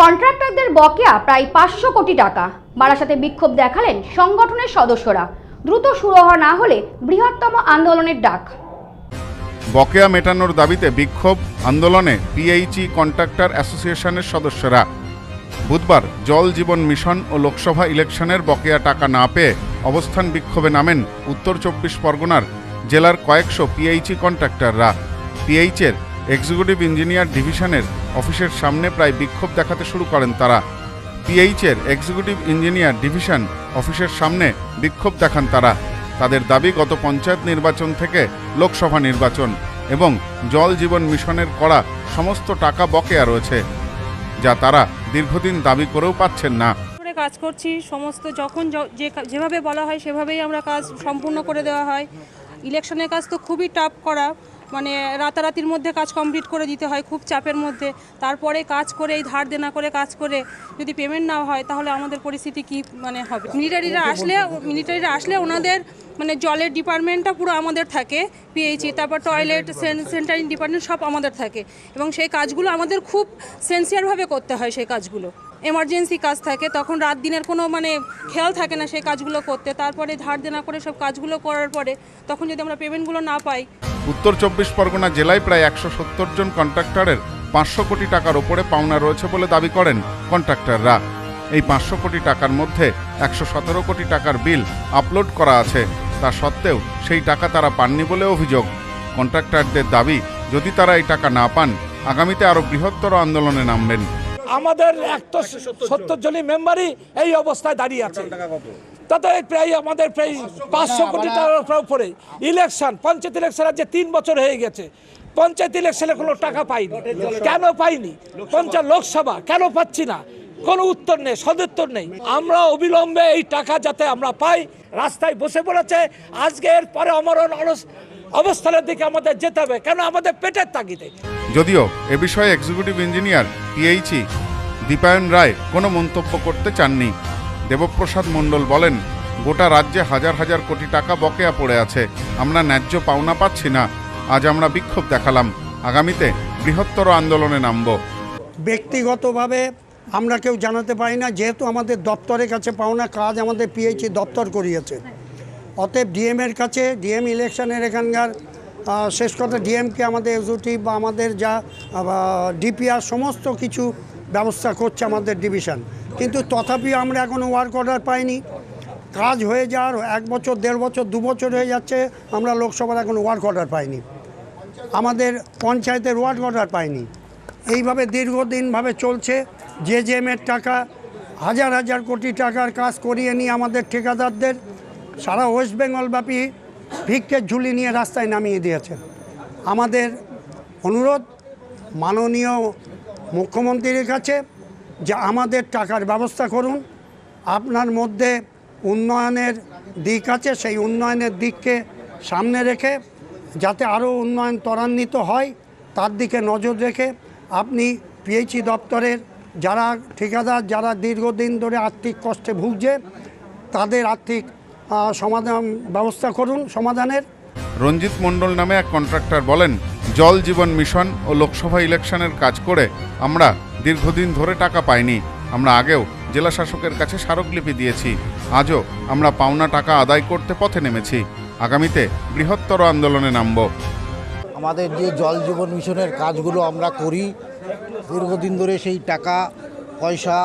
কন্ট্রাক্টরদের বকেয়া প্রায় পাঁচশো কোটি টাকা। বারাসাতে বিক্ষোভ দেখালেন সংগঠনের সদস্যরা। দ্রুত হওয়া না হলে বৃহত্তম আন্দোলনের ডাক। বকেয়া মেটানোর দাবিতে বিক্ষোভ আন্দোলনে পিএইচই কন্ট্রাক্টর অ্যাসোসিয়েশনের সদস্যরা। বুধবার জল জীবন মিশন ও লোকসভা ইলেকশনের বকেয়া টাকা না পেয়ে অবস্থান বিক্ষোভে নামেন উত্তর চব্বিশ পরগনার জেলার কয়েকশো পিএইচই কন্ট্রাক্টররা। পিএইচের এক্সিকিউটিভ ইঞ্জিনিয়ার ডিভিশনের অফিসের সামনে প্রায় বিক্ষোভ দেখাতে শুরু করেন তারা। পিএইচের এক্সিকিউটিভ ইঞ্জিনিয়ার ডিভিশন অফিসের সামনে বিক্ষোভ দেখান তারা। তাদের দাবি, গত পঞ্চায়েত নির্বাচন থেকে লোকসভা নির্বাচন এবং জল জীবন মিশনের করা সমস্ত টাকা বকেয়া রয়েছে, যা তারা দীর্ঘদিন দাবি করেও পাচ্ছেন না। কাজ করছি, সমস্ত যখন যেভাবে বলা হয় সেভাবেই আমরা কাজ সম্পূর্ণ করে দেওয়া হয়। ইলেকশনের কাজ তো খুবই টাফ করা। মানে রাতারাতির মধ্যে কাজ কমপ্লিট করে দিতে হয় খুব চাপের মধ্যে। তারপরে কাজ করে এই ধার দেনা করে কাজ করে যদি পেমেন্ট না হয় তাহলে আমাদের পরিস্থিতি কি মানে হবে? মিলিটারিরা আসলে মিলিটারিরা আসলে ওনাদের মানে জলের ডিপার্টমেন্টটা পুরো আমাদের থাকে পিএইচি তারপর টয়লেট সেন্টারিং ডিপার্টমেন্ট সব আমাদের থাকে। এবং সেই কাজগুলো আমাদের খুব সেন্সিয়ারভাবে করতে হয় সেই কাজগুলো। এমার্জেন্সি কাজ থাকে, তখন রাত দিনের কোনো মানে খেয়াল থাকে না সেই কাজগুলো করতে। তারপরে ধার দেনা করে সব কাজগুলো করার পরে তখন যদি আমরা পেমেন্টগুলো না পাই। উত্তর চব্বিশ পরগনা জেলায় প্রায় একশো সত্তর জন কন্ট্রাক্টরের পাঁচশো কোটি টাকার ওপরে পাওনা রয়েছে বলে দাবি করেন কন্ট্রাক্টররা এই পাঁচশো কোটি টাকার মধ্যে একশো সতেরো কোটি টাকার বিল আপলোড করা আছে। তা সত্ত্বেও সেই টাকা তারা পাননি বলে অভিযোগ। কন্ট্রাক্টরদের দাবি, যদি তারা এই টাকা না পান, আগামীতে আরও বৃহত্তর আন্দোলনে নামবেন। আমাদের একশো সত্তর জনই মেম্বারই এই অবস্থায় দাঁড়িয়ে আছে। তাতে প্রায় আমাদের প্রায় পাঁচশো কোটি টাকার উপরে ইলেকশন পঞ্চায়েত ইলেকশন আজ যে তিন বছর হয়ে গেছে। পঞ্চায়েত ইলেকশনে কোনো টাকা পাইনি। কেন পাইনি? পঞ্চায়েত লোকসভা। কেন পাচ্ছি না? কোনো উত্তর নেই সদুত্তর নেই। আমরা অবিলম্বে এই টাকা যাতে আমরা পাই রাস্তায় বসে পড়েছে। আজকে এর পরে অমরণ অবস্থানের দিকে আমাদের যেতে হবে। কেন আমাদের পেটের তাগিদে? যদিও এ বিষয়ে executive engineer PHE Dipayan Roy কোনো মন্তব্য করতে চাননি। দেবপ্রসাদ মণ্ডল বলেন, গোটা রাজ্যে হাজার হাজার কোটি টাকা বকেয়া পড়ে আছে, আমরা ন্যায্য পাওনা পাচ্ছি না, আজ আমরা বিক্ষোভ দেখালাম, আগামীতে বৃহত্তর আন্দোলনে নামব। ব্যক্তিগতভাবে আমরা কেউ জানাতে পারি না, যেহেতু আমাদের দপ্তরের কাছে পাওনা কাজ আমাদের পিএইচি দপ্তর করিয়েছে। অতএব ডিএমের কাছে, ডিএম ইলেকশনের এখানকার শেষ কথা ডিএমকে আমাদের এক্সিকিউটিভ বা আমাদের যা ডিপিআর সমস্ত কিছু ব্যবস্থা করছে আমাদের ডিভিশন। কিন্তু তথাপিও আমরা এখনও ওয়ার্ক অর্ডার পাইনি। কাজ হয়ে যাওয়ার এক বছর, দেড় বছর, দু বছর হয়ে যাচ্ছে, আমরা লোকসভার এখন ওয়ার্ক অর্ডার পাইনি। আমাদের পঞ্চায়েতের ওয়ার্ড অর্ডার পাইনি। এইভাবে দীর্ঘদিনভাবে চলছে, যে জেমের টাকা, হাজার হাজার কোটি টাকার কাজ করিয়ে নিয়ে আমাদের ঠিকাদারদের, সারা ওয়েস্ট বেঙ্গল ব্যাপী ভিক্ষের ঝুলি নিয়ে রাস্তায় নামিয়ে দিয়েছে। আমাদের অনুরোধ, মাননীয় মুখ্যমন্ত্রীর কাছে যে আমাদের টাকার ব্যবস্থা করুন, আপনার মধ্যে উন্নয়নের দিক আছে, সেই উন্নয়নের দিককে সামনে রেখে, যাতে আরও উন্নয়ন ত্বরান্বিত হয়, তার দিকে নজর রেখে আপনি পিএইচই দপ্তরের যারা ঠিকাদার, যারা দীর্ঘদিন ধরে আর্থিক কষ্টে ভুগছে, তাদের আর্থিক সমাধান ব্যবস্থা করুন, সমাধানের। রঞ্জিত মণ্ডল নামে এক কন্ট্রাক্টর বলেন জল জীবন মিশন ও লোকসভা ইলেকশনের কাজ করে আমরা দীর্ঘদিন ধরে টাকা পাইনি। আমরা আগেও জেলা শাসকের কাছে স্মারকলিপি দিয়েছি। আজও আমরা পাওনা টাকা আদায় করতে পথে নেমেছি। আগামীতে বৃহত্তর আন্দোলনে নামব। আমাদের যে জল জীবন মিশনের কাজগুলো আমরা করি দীর্ঘদিন ধরে সেই টাকা, পয়সা,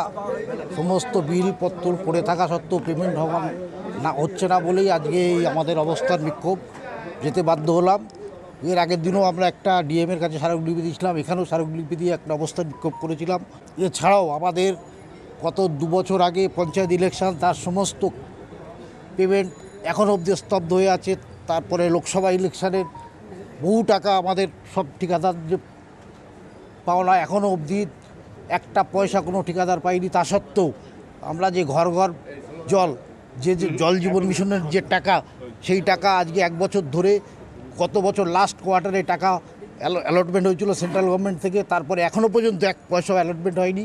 সমস্ত বিল, পত্র পড়ে থাকা সত্ত্বেও পেমেন্ট হওয়া না, হচ্ছে না বলেই আজকে এই আমাদের অবস্থান বিক্ষোভ, যেতে বাধ্য হলাম। এর আগের দিনও আমরা একটা ডিএমের কাছে স্মারকলিপি দিয়েছিলাম, এখানেও স্মারকলিপি দিয়ে একটা অবস্থান বিক্ষোভ করেছিলাম। এছাড়াও আমাদের গত দু বছর আগে পঞ্চায়েত ইলেকশন, তার সমস্ত পেমেন্ট এখন অবধি স্তব্ধ হয়ে আছে। তারপরে লোকসভা ইলেকশনের বহু টাকা আমাদের সব ঠিকাদার যে পাওনা এখনও অবধি একটা পয়সা কোনো ঠিকাদার পাইনি তা সত্ত্বেও আমরা যে ঘর ঘর জল, যে যে জল জীবন মিশনের যে টাকা, সেই টাকা আজকে এক বছর ধরে গত বছর লাস্ট কোয়ার্টারে টাকা অ্যালটমেন্ট হয়েছিল সেন্ট্রাল গভর্নমেন্ট থেকে তারপরে এখনও পর্যন্ত এক পয়সাও অ্যালটমেন্ট হয়নি।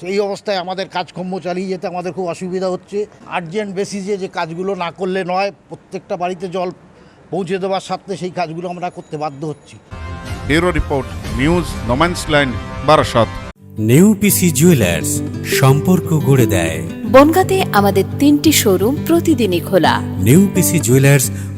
সেই অবস্থায় আমাদের কাজকর্ম চালিয়ে যেতে আমাদের খুব অসুবিধা হচ্ছে। আর্জেন্ট বেসিসে যে কাজগুলো না করলে নয় প্রত্যেকটা বাড়িতে জল পৌঁছে দেওয়ার সাথে সেই কাজগুলো আমরা করতে বাধ্য হচ্ছি। Bureau report news no man's land Barasat new PC jewellers সম্পর্ক গড়ে দেয়। বনগাঁতে আমাদের তিনটি শোরুম প্রতিদিনই খোলা। New PC jewellers